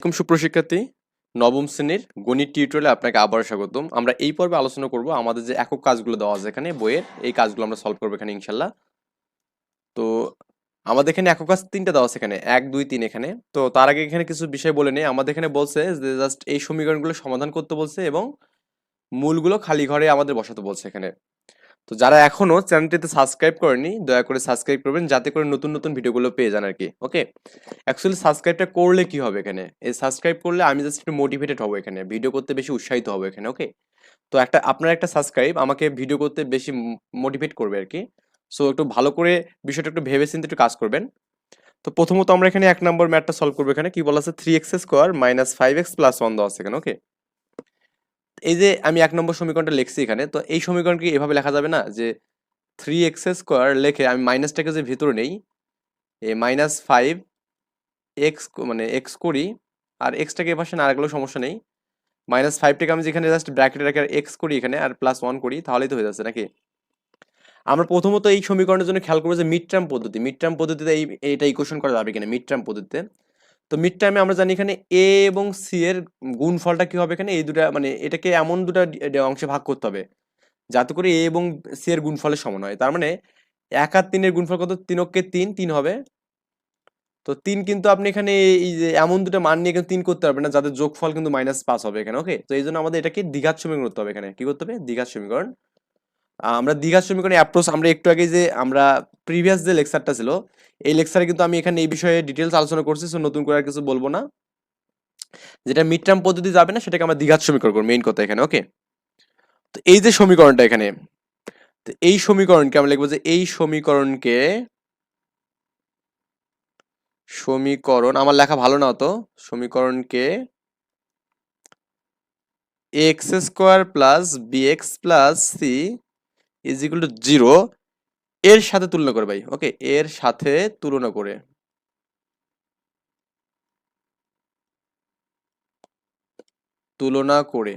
এরকম সুপ্রশিক্ষার্থী। নবম শ্রেণির গণিত টিউটোরিয়ালে আপনাকে আবার স্বাগতম। আমরা এই পর্বে আলোচনা করব আমাদের যে একক কাজগুলো দেওয়া আছে এখানে, বইয়ের। এই কাজগুলো আমরা সলভ করব এখানে, ইনশাল্লাহ। তো আমাদের এখানে একক কাজ তিনটা দেওয়া আছে এখানে, এক, দুই, তিন এখানে। তো তার আগে এখানে কিছু বিষয় বলে নেই। আমাদের এখানে বলছে যে জাস্ট এই সমীকরণগুলো সমাধান করতে বলছে এবং মূলগুলো খালি ঘরে আমাদের বসাতে বলছে এখানে। তো যারা এখনও চ্যানেলটিতে সাবস্ক্রাইব করেনি, দয়া করে সাবস্ক্রাইব করবেন যাতে করে নতুন নতুন ভিডিওগুলো পেয়ে যান আর কি ওকে? অ্যাকচুয়ালি সাবস্ক্রাইবটা করলে কি হবে এখানে? এই সাবস্ক্রাইব করলে আমি জাস্ট একটু মোটিভেটেড হব এখানে, ভিডিও করতে বেশি উৎসাহিত হব এখানে, ওকে? তো একটা, আপনার একটা সাবস্ক্রাইব আমাকে ভিডিও করতে বেশি মোটিভেট করবে আর কি সো একটু ভালো করে বিষয়টা একটু ভেবে চিন্তে একটু কাজ করবেন। তো প্রথমত আমরা এখানে এক নম্বর ম্যাটটা সলভ করব এখানে, কি বলা আছে? Three x square minus five x plus one দেওয়া আছে এখানে, ওকে? এই যে আমি এক নম্বর সমীকরণটা লিখছি এখানে, তো এই সমীকরণকে এভাবে লেখা যাবে না? যে থ্রি এক্স স্কোয়ার লেখে আমি মাইনাসটাকে যে ভেতরে নেই, এ মাইনাস ফাইভ এক্স মানে এক্স করি, আর এক্সটাকে এপাশে না রাখলেও সমস্যা নেই। মাইনাস ফাইভটাকে আমি যেখানে জাস্ট ব্র্যাকেটে রেখে এক্স করি এখানে, আর প্লাস ওয়ান করি, তাহলেই তো হয়ে যাচ্ছে নাকি? আমরা প্রথমত এই সমীকরণের জন্য খেয়াল করব যে মিড টার্ম পদ্ধতি মিড টার্ম পদ্ধতিতে এই, এইটা ইকুয়েশন করা যাবে কিনা মিড টার্ম পদ্ধতিতে। তো মিড টাইমে আমরা জানি এখানে এ এবং সি এর গুণফলটা কি হবে এখানে? এই দুটা মানে এটাকে এমন দুটা অংশে ভাগ করতে হবে। যাতে করে এ এবং সি এর গুণফলের সমান হয়। তার মানে এক আর তিনের গুণফল কত? তিনকে তিন তিন হবে। তো তিন কিন্তু আপনি এখানে এই যে এমন দুটো মান নিয়ে কিন্তু তিন করতে পারবেন না, যাদের যোগফল কিন্তু মাইনাস পাস হবে এখানে ওকে তো এই জন্য আমাদের এটাকে দ্বিঘাত সমীকরণ করতে হবে এখানে। কি করতে হবে? দ্বিঘাত সমীকরণ আমরা দ্বিঘাত সমীকরণে অ্যাপ্রোচ আমরা একটু আগে যে আমরা প্রিভিয়াস যে লেকচারটা ছিল, এই লেকচারে কিন্তু আমি এখানে এই বিষয়ে ডিটেলস আলোচনা করছি সো নতুন করে আর কিছু বলব না। যেটা মিড টার্ম পদ্ধতি যাবে না, সেটাকে আমরা দ্বিঘাত সমীকরণ করব মেইন কথা এখানে ওকে তো এই যে সমীকরণটা এখানে, তো এই সমীকরণকে আমরা লিখব যে এই সমীকরণকে সমীকরণ, আমার লেখা ভালো না তো সমীকরণকে x square plus b x plus c is equal to zero এর সাথে তুলনা করে ভাই ওকে এর সাথে তুলনা করে। তুলনা করে।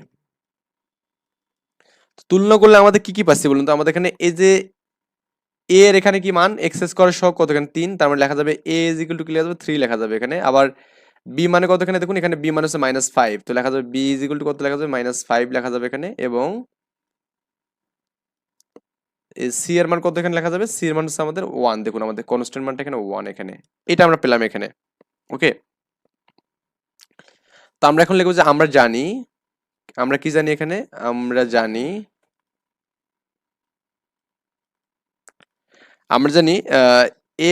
তুলনা করলে আমাদের কি কি পাচ্ছি বলুন তো? আমাদের এখানে এই যে এর এখানে কি মান? এক্স স্কোয়ার সহ কত এখানে তিন, তার মানে লেখা যাবে এ ইজ ইকুয়াল টু কি লেখা যাবে থ্রি লেখা যাবে এখানে। আবার বি মানে কত এখানে দেখুন, এখানে বি মানে হচ্ছে মাইনাস ফাইভ তো লেখা যাবে বি ইজ ইকুয়াল টু কত? লেখা যাবে মাইনাস ফাইভ লেখা যাবে এখানে এবং সি এর মান কত এখানে লেখা যাবে? সি এর মান হচ্ছে আমাদের ওয়ান দেখুন, আমাদের কনস্ট্যান্ট মানটা এখানে ওয়ান এখানে। এটা আমরা পেলাম এখানে। ওকে তো আমরা এখন লিখব যে আমরা জানি, আমরা কি জানি এখানে? আমরা জানি আমরা জানি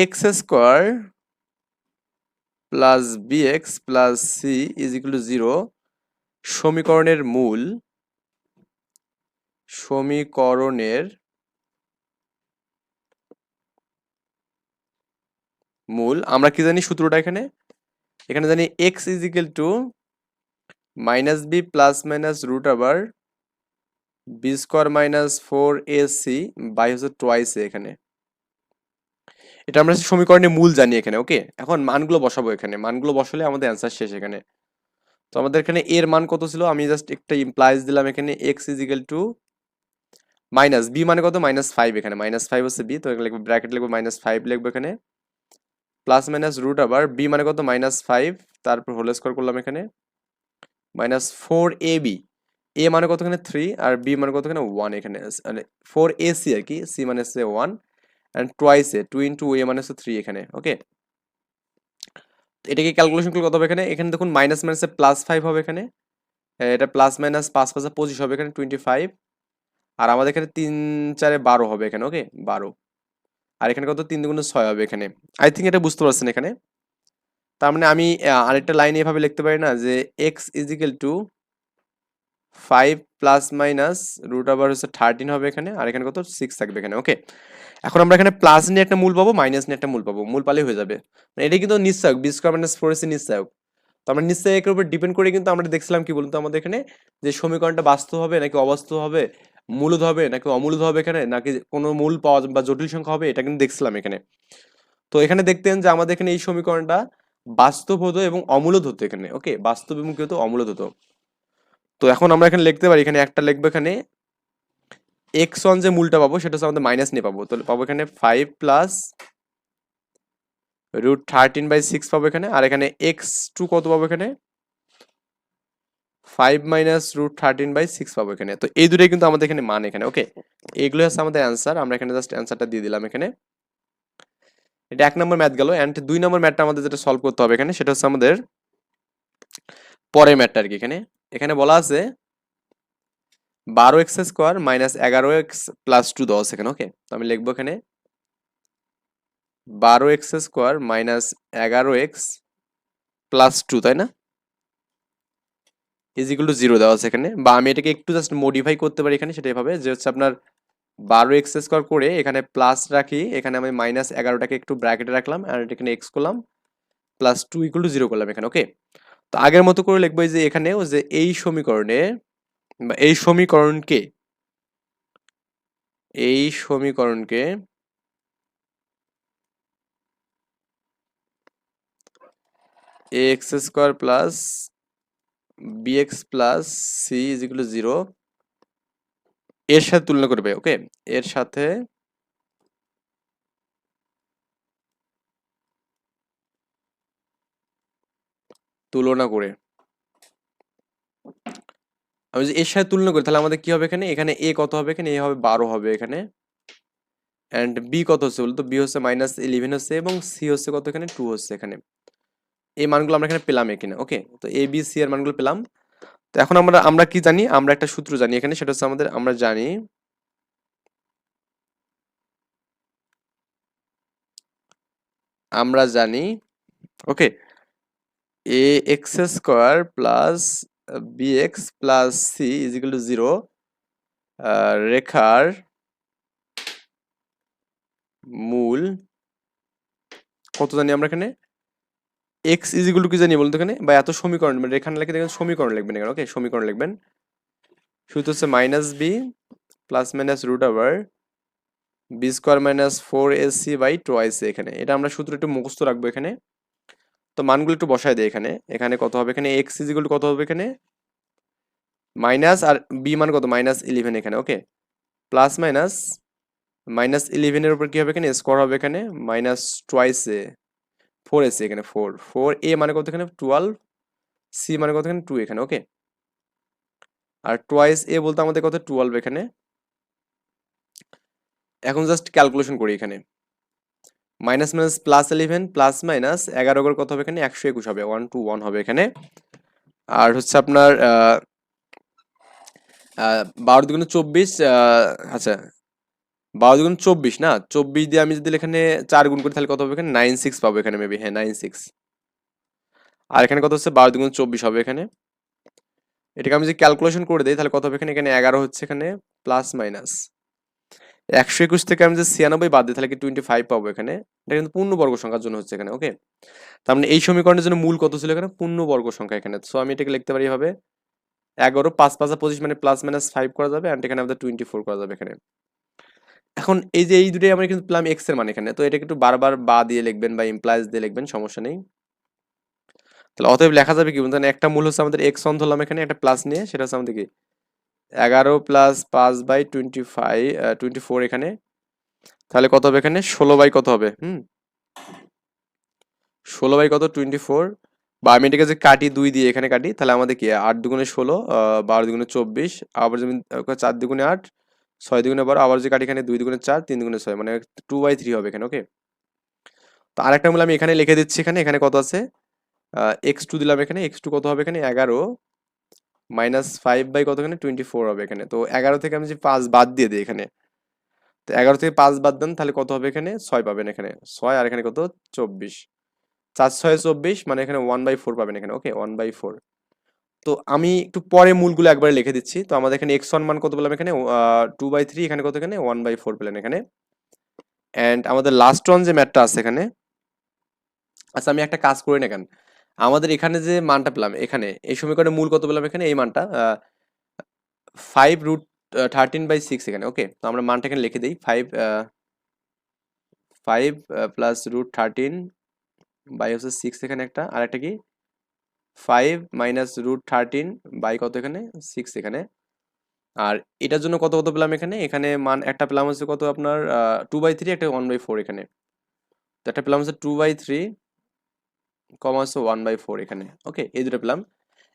x square plus b x plus c is equal to zero সমীকরণের মূল সমীকরণের মূল। আমরা কি জানি সূত্রটা এখানে? এখানে জানি x is equal to minus b plus minus root আবার b square minus four a c by হচ্ছে টোয়াইস এখানে। এটা আমরা সমীকরণের মূল জানি এখানে ওকে এখন মানগুলো বসাবো এখানে। মানগুলো বসালে আমাদের অ্যান্সার শেষ এখানে। তো আমাদের এখানে এর মান কত ছিল? আমি জাস্ট একটা ইমপ্লাইজ দিলাম এখানে x is equal to minus b মানে কত? মাইনাস ফাইভ এখানে। মাইনাস ফাইভ হচ্ছে বি তো লিখব ব্র্যাকেট লিখব মাইনাস ফাইভ লিখব এখানে। প্লাস মাইনাস রুট আবার বি মানে কত? মাইনাস ফাইভ তারপর হোল স্কোয়ার করলাম এখানে। Minus four a b a মানে কত এখানে থ্রি আর বি মানে কত এখানে ওয়ান এখানে মানে ফোর এ সি আর কি সি মানে হচ্ছে one and twice a two into a মানে হচ্ছে থ্রি এখানে ওকে এটাকে ক্যালকুলেশন করলে কত হবে এখানে? এখানে দেখুন মাইনাস মাইনাসে প্লাস ফাইভ হবে এখানে। এটা প্লাস মাইনাস পাঁচ পাঁচে পঁচিশ হবে এখানে টোয়েন্টি ফাইভ আর আমাদের এখানে তিন চারে বারো হবে এখানে ওকে বারো। আর এখানে কত? তিন দুগুণে ছয় হবে এখানে। আই থিঙ্ক এটা বুঝতে পারছেন এখানে। তার মানে আমি আরেকটা লাইন এভাবে লিখতে পারি না যে x is equal to five plus minus root আবার হচ্ছে থার্টিন হবে এখানে, আর এখানে কত? সিক্স থাকবে এখানে। ওকে এখন আমরা এখানে প্লাস নিয়ে একটা মূল পাবো মাইনাস নিয়ে একটা মূল পাবো। মূল পালেই হয়ে যাবে। মানে এটা কিন্তু নিশ্চয়ক b square minus four a c নিশ্চয়ক। তো আমরা নিশ্চয়কের উপর ডিপেন্ড করে কিন্তু আমরা দেখছিলাম কি বলুন তো আমাদের এখানে? যে সমীকরণটা বাস্তব হবে নাকি অবাস্তব হবে? মূলদ হবে নাকি অমূলদ হবে এখানে? নাকি কোনো মূল পাওয়া বা জটিল সংখ্যা হবে? এটা কিন্তু দেখছিলাম এখানে। তো এখানে দেখতেন যে আমাদের এখানে এই সমীকরণটা বাস্তব হতো এবং অমূলদ হতো এখানে, ওকে? বাস্তব এবং কি হতো? অমূলদ হতো। তো এখন আমরা এখানে লিখতে পারি, এখানে একটা লিখব এখানে এক্স ওয়ান যে মূলটা পাবো সেটা হচ্ছে আমাদের মাইনাস নিয়ে পাবো। তাহলে পাবো এখানে five plus root thirteen by six পাবো এখানে, আর এখানে এক্স টু কত পাবো এখানে? Five minus root thirteen by six পাবো এখানে। তো এই দুটোই কিন্তু আমাদের এখানে মান এখানে ওকে এইগুলো হচ্ছে আমাদের অ্যান্সার আমরা এখানে জাস্ট অ্যান্সারটা দিয়ে দিলাম এখানে। এটা এক নম্বর ম্যাথ গেল অ্যান্ড দুই নম্বর ম্যাথটা আমাদের যেটা সলভ করতে হবে এখানে, সেটা হচ্ছে আমাদের পরের ম্যাথটা আর কি এখানে। এখানে বলা আছে বারো এক্স স্কোয়ার মাইনাস এগারো এক্স প্লাস টু দশ এখানে ওকে তো আমি লিখব এখানে, বারো এক্স স্কোয়ার মাইনাস এগারো এক্স প্লাস টু তাই না? ইজ ইকুয়াল টু জিরো দেওয়া আছে এখানে। বা আমি এটাকে একটু জাস্ট মডিফাই করতে পারি এখানে সেটা এভাবে যে হচ্ছে আপনার বারো এক্স স্কোয়ার করে এখানে প্লাস রাখি, এখানে আমি মাইনাস এগারোটাকে একটু ব্র্যাকেটে রাখলাম আর এখানে এক্স করলাম plus two equal to zero করলাম এখানে ওকে তো আগের মতো করে লিখব যে এখানেও যে এই সমীকরণে বা এই সমীকরণকে এই সমীকরণকে x square plus b x plus c is equal zero এর সাথে তুলনা করবে ওকে এর সাথে তুলনা করে। আমি যদি এর সাথে তুলনা করি, তাহলে আমাদের কি হবে এখানে? এখানে এ কত হবে এখানে? এ হবে বারো হবে এখানে। অ্যান্ড বি কত হচ্ছে বলতো? বি হচ্ছে মাইনাস ইলেভেন হচ্ছে এবং সি হচ্ছে কত এখানে? টু হচ্ছে এখানে। এই মানগুলো আমরা এখানে পেলাম এখানে ওকে তো এ বি সি এর মানগুলো পেলাম। তো এখন আমরা আমরা কি জানি? আমরা একটা সূত্র জানি এখানে, সেটা হচ্ছে আমাদের, আমরা জানি আমরা জানি okay a x square plus b x plus c is equal to zero রেখার মূল কত জানি আমরা এখানে? এক্স ইজ ইকুয়াল টু কি জানি বলতো এখানে? বা এত সমীকরণ মানে এখানে লিখে দেখেন সমীকরণ লিখবেন এখানে ওকে সমীকরণ লিখবেন। শুধু হচ্ছে minus b plus minus root আবার b square minus four s c by twice এখানে। এটা আমরা সূত্র একটু মুখস্থ রাখব এখানে। তো মানগুলো একটু বসায় দেয় এখানে। এখানে কত হবে? এখানে এক্স ইজ ইকুয়াল টু কত হবে এখানে? মাইনাস আর বি মান কত? মাইনাস ইলেভেন এখানে ওকে প্লাস মাইনাস মাইনাস ইলেভেনের উপর কি হবে এখানে? স্কোয়ার হবে এখানে মাইনাস টোয়াইস ফোর এসে এখানে ফোর ফোর এ মানে কত এখানে? টুয়েলভ সি মানে কত এখানে? টু এখানে ওকে আর টোয়াইস এ বলতে আমাদের কত? টুয়েলভ এখানে। এখন জাস্ট ক্যালকুলেশন করি এখানে। Minus minus plus eleven plus minus এগারো কত হবে এখানে? একশো একুশ হবে। ওয়ান টু ওয়ান হবে এখানে। আর হচ্ছে আপনার বারো দুগুণ চব্বিশ আচ্ছা বারো দুগুণ চব্বিশ না? চব্বিশ দিয়ে আমি যদি এখানে চার গুণ করি, তাহলে কত হবে এখানে? নাইন সিক্স পাবো এখানে মেবি হ্যাঁ নাইন সিক্স। আর এখানে কত হচ্ছে? বারো দুগুণ চব্বিশ হবে এখানে। এটাকে আমি যদি ক্যালকুলেশন করে দিই, তাহলে কত হবে এখানে? এখানে এগারো হচ্ছে এখানে প্লাস মাইনাস একশো একুশ থেকে আমি যে ছিয়ানব্বই বাদ দিই, তাহলে কি টোয়েন্টি ফাইভ পাবো এখানে? এটা কিন্তু পূর্ণবর্গ সংখ্যার জন্য হচ্ছে এখানে ওকে তার মানে এই সমীকরণের জন্য মূল কত ছিল এখানে? পূর্ণবর্গ সংখ্যা এখানে। সো আমি এটাকে লিখতে পারি এভাবে। এগারো, পাঁচ, পাঁচা পঁচিশ মানে প্লাস মাইনাস ফাইভ করা যাবে অ্যান্ড এখানে আমাদের টোয়েন্টি ফোর করা যাবে এখানে। এখন এই যে, এই দুটোই আমরা কিন্তু পেলাম এক্সের মানে এখানে। তো এটাকে একটু বারবার বা দিয়ে লিখবেন বা ইমপ্লাইজ দিয়ে লিখবেন, সমস্যা নেই। তাহলে অতএব লেখা যাবে কি বলতেন একটা মূল হচ্ছে আমাদের এক্স অন ধরলাম এখানে, একটা প্লাস নিয়ে, সেটা হচ্ছে আমাদের কি? এগারো প্লাস পাঁচ by twenty five twenty four এখানে। তাহলে কত হবে এখানে? ষোলো বাই কত হবে? হুম? ষোলো বাই কত? টোয়েন্টি ফোর বা আমি এটাকে যে কাটি দুই দিয়ে এখানে কাটি, তাহলে আমাদের কি? আট দুগুণে ষোলো বারো দুগুণে চব্বিশ, আবার যদি চার দুগুণে আট ছয় দুগুণে বারো, আবার যে কাটি এখানে দুই দুগুণে চার, তিন দুগুণে ছয় মানে টু বাই থ্রি হবে এখানে ওকে তো আরেকটা মূল আমি এখানে লিখে দিচ্ছি এখানে এখানে কত আছে? এক্স টু দিলাম এখানে এক্স টু কত হবে এখানে? এগারো মাইনাস ফাইভ বাই কত এখানে টোয়েন্টি ফোর হবে এখানে, তো এগারো থেকে আমি যে পাঁচ বাদ দিয়ে দিই এখানে, তো এগারো থেকে পাঁচ বাদ দেন, তাহলে কত হবে এখানে? ছয় পাবেন এখানে, ছয় আর এখানে কত? চব্বিশ, চার ছয় চব্বিশ মানে এখানে ওয়ান বাই ফোর পাবেন এখানে ওকে ওয়ান বাই ফোর তো আমি একটু পরে মূলগুলো একবারে লিখে দিচ্ছি। তো আমাদের এখানে এক্স ওয়ান মান কত পেলাম এখানে? টু বাই থ্রি এখানে কত এখানে? ওয়ান বাই ফোর পেলেন এখানে। অ্যান্ড আমাদের লাস্ট ওয়ান যে ম্যাটটা আছে এখানে আচ্ছা আমি একটা কাজ করি না কেন? আমাদের এখানে যে মানটা পেলাম এখানে, এই সমীকরণে মূল কত পেলাম এখানে? এই মানটা five root thirteen by six এখানে ওকে তো আমরা মানটা এখানে লিখে দিই five five plus root thirteen by হচ্ছে সিক্স এখানে একটা, আর একটা কি? Five minus root thirteen by কত এখানে? সিক্স এখানে। আর এটার জন্য কত কত পেলাম এখানে? এখানে মান একটা পেলাম হচ্ছে কত আপনার টু বাই থ্রি একটা ওয়ান বাই ফোর এখানে। তো একটা পেলাম হচ্ছে টু বাই থ্রি কমা হচ্ছে ওয়ান বাই ফোর এখানে। ওকে এই দুটো পেলাম।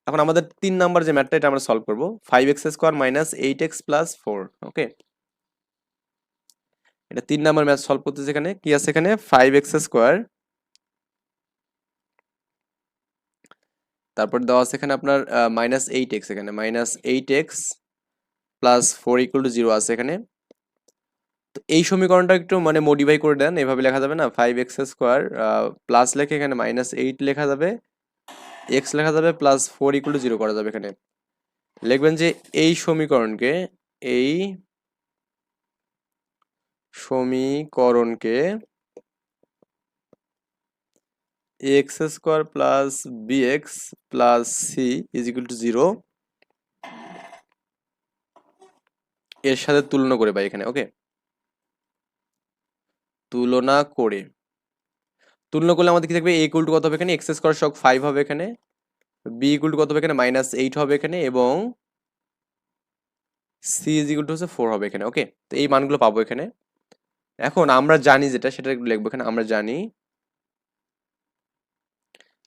এখন আমাদের তিন নাম্বার যে ম্যাথটা এটা আমরা সলভ করব। Five x square minus eight x plus four okay এটা তিন নাম্বার ম্যাথ সলভ করতেছে এখানে। কি আছে এখানে? ফাইভ এক্স স্কোয়ার তারপর দেওয়া আছে এখানে আপনার মাইনাস এইট এক্স এখানে। Minus eight x plus four equal to zero আছে এখানে। তো এই সমীকরণটা একটু মানে মডিফাই করে দেন, এভাবে লেখা যাবে না। ফাইভ এক্স স্কোয়ার প্লাস লেখে এখানে মাইনাস এইট লেখা যাবে। এক্স লেখা যাবে plus four equal to zero করা যাবে এখানে। লিখবেন যে এই সমীকরণকে এই সমীকরণকে x square plus b x plus c is equal to zero. এর সাথে তুলনা করে পাই এখানে, ওকে? তুলনা করে। তুলনা করলে আমাদের কি থাকবে? এ ইকুয়াল টু কত হবে এখানে? এক্স স্কোয়ার শক ফাইভ হবে এখানে। বি ইকুয়াল টু কত হবে এখানে? মাইনাস এইট হবে এখানে এবং সি ইজ ইকুয়াল টু হচ্ছে ফোর হবে এখানে, ওকে? তো এই মানগুলো পাবো এখানে। এখন আমরা জানি যেটা, সেটা লিখব এখানে, আমরা জানি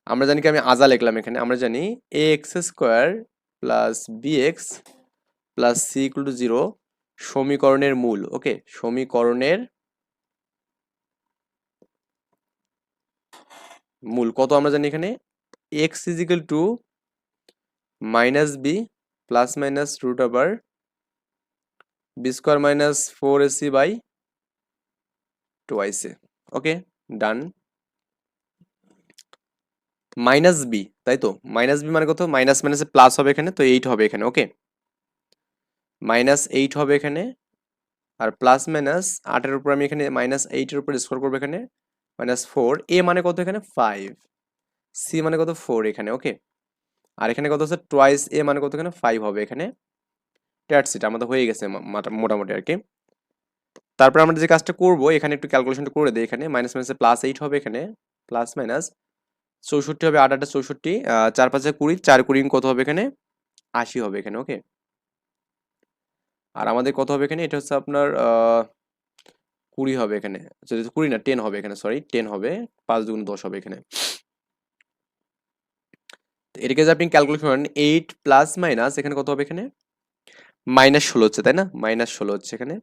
আমরা জানি কি আমি আজা লিখলাম এখানে, আমরা জানি a x square plus b x plus c equal to zero সমীকরণের মূল ওকে সমীকরণের মূল, কত আমরা জানি এখানে? X is equal to minus b plus minus root over b square minus four a c by twice a okay done minus b তাই তো? মাইনাস বি মানে কত? মাইনাস মাইনাসে প্লাস হবে এখানে, তো এইট হবে এখানে ওকে মাইনাস এইট হবে এখানে, আর প্লাস মাইনাস আটের উপর আমি এখানে মাইনাস এইটের উপর স্কোর করব এখানে মাইনাস ফোর এ মানে কত এখানে? ফাইভ সি মানে কত? ফোর এখানে ওকে আর এখানে কত হচ্ছে? টোয়াইস এ মানে কত এখানে? ফাইভ হবে এখানে। ট্যাট সিট আমাদের হয়ে গেছে মোটামুটি আর কি। তারপর আমরা যে কাজটা করব, এখানে একটু ক্যালকুলেশনটা করে দিই এখানে মাইনাস মাইনাসে প্লাস এইট হবে এখানে প্লাস মাইনাস চৌষট্টি হবে আট আটটা চৌষট্টি চার পাঁচে কুড়ি, চার কুড়ি কত হবে এখানে? আশি হবে এখানে ওকে আর আমাদের কত হবে এখানে? এটা হচ্ছে আপনার কুড়ি হবে এখানে কুড়ি না টেন হবে এখানে সরি টেন হবে, পাঁচ দুগুণ দশ হবে এখানে। এটাকে যে আপনি ক্যালকুলেশন করেন এইট প্লাস মাইনাস এখানে কত হবে এখানে? মাইনাস ষোলো হচ্ছে, তাই না? মাইনাস ষোলো হচ্ছে এখানে।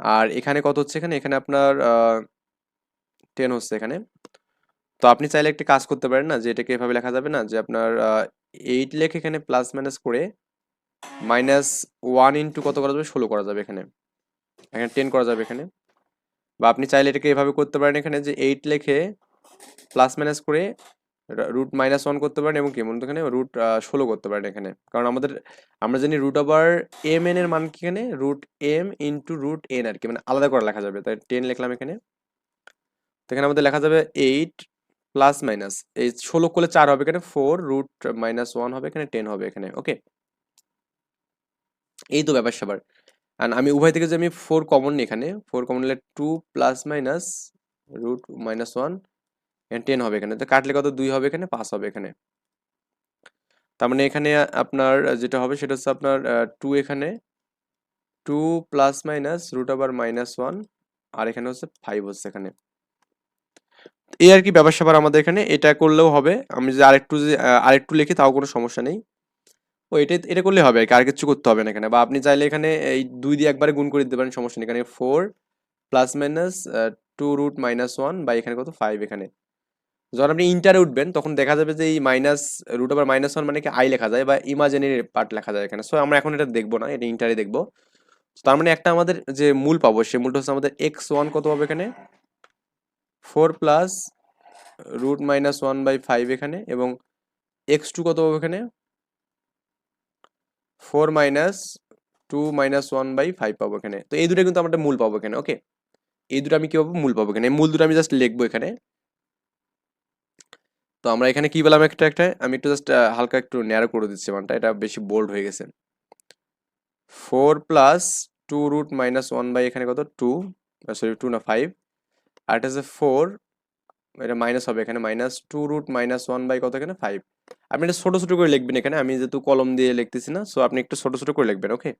আর এখানে কত হচ্ছে এখানে? এখানে আপনার টেন হচ্ছে এখানে। তো আপনি চাইলে একটি কাজ করতে পারেন না, যে এটাকে এভাবে লেখা যাবে না, যে আপনার এইট লেখে এখানে প্লাস মাইনাস করে মাইনাস ওয়ান ইন্টু কত করা যাবে? ষোলো করা যাবে এখানে। এখানে টেন করা যাবে এখানে। বা আপনি চাইলে এটাকে এভাবে করতে পারেন এখানে, যে এইট লেখে প্লাস মাইনাস করে রুট মাইনাস ওয়ান করতে পারেন এবং কি মনে এখানে রুট ষোলো করতে পারেন এখানে। কারণ আমাদের, আমরা জানি রুট ওভার এম এন এর মান কি এখানে? Root m into root n আর কি মানে আলাদা করে লেখা যাবে। তাই টেন লিখলাম এখানে। তো এখানে আমাদের লেখা যাবে এইট প্লাস মাইনাস এই ষোলো করলে চার হবে এখানে ফোর রুট মাইনাস ওয়ান হবে এখানে টেন হবে এখানে ওকে এই তো ব্যাপার স্যাপার। অ্যান্ড আমি উভয় থেকে যে আমি ফোর কমন নিই এখানে ফোর কমন নিলে two plus minus root minus one এখানে টেন হবে এখানে। তো কাটলে কত? দুই হবে এখানে, পাঁচ হবে এখানে। তার মানে এখানে আপনার যেটা হবে সেটা হচ্ছে আপনার টু এখানে টু প্লাস মাইনাস রুট আবার মাইনাস ওয়ান আর এখানে হচ্ছে ফাইভ হচ্ছে এখানে। এই আর কি ব্যাপার স্যাপার আমাদের এখানে, এটা করলেও হবে। আমি যদি আরেকটু যে আরেকটু লিখি তাও কোনো সমস্যা নেই। ও, এটা এটা করলে হবে আর কি, আর কিছু করতে হবে না এখানে। বা আপনি চাইলে এখানে এই দুই দিয়ে একবারে গুণ করে দিতে পারেন, সমস্যা নেই। এখানে four plus minus two root minus one বা এখানে কত? ফাইভ এখানে। যখন আপনি ইন্টারে উঠবেন, তখন দেখা যাবে যে এই মাইনাস রুট আবার মাইনাস ওয়ান মানে কি আই লেখা যায় বা ইমাজিনারি পার্ট লেখা যায় এখানে। সো আমরা এখন এটা দেখব না, এটা ইন্টারে দেখব। তার মানে একটা আমাদের যে মূল পাবো, সে মূলটা হচ্ছে আমাদের এক্স ওয়ান কত হবে এখানে? Four plus root minus one by five এখানে এবং এক্স টু কত হবে এখানে? Four minus two minus one by five পাবো এখানে। তো এই দুটো কিন্তু আমরা মূল পাবো এখানে, ওকে? এই দুটো আমি কি পাবো? মূল পাবো এখানে। মূল দুটো আমি জাস্ট লিখব এখানে। তো আমরা এখানে কি বললাম একটা একটা? আমি একটু জাস্ট হালকা একটু ন্যারো করে দিচ্ছি মানটা, এটা বেশি বোল্ড হয়ে গেছে। Four plus two root minus one by এখানে কত? টু সরি টু না, ফাইভ। আর এটা হচ্ছে ফোর এটা মাইনাস হবে এখানে minus two root minus one by কত এখানে ফাইভ আপনি এটা ছোটো ছোটো করে লিখবেন এখানে, আমি যেহেতু কলম দিয়ে লিখতেছি না সো আপনি একটু ছোটো ছোটো করে লিখবেন ওকে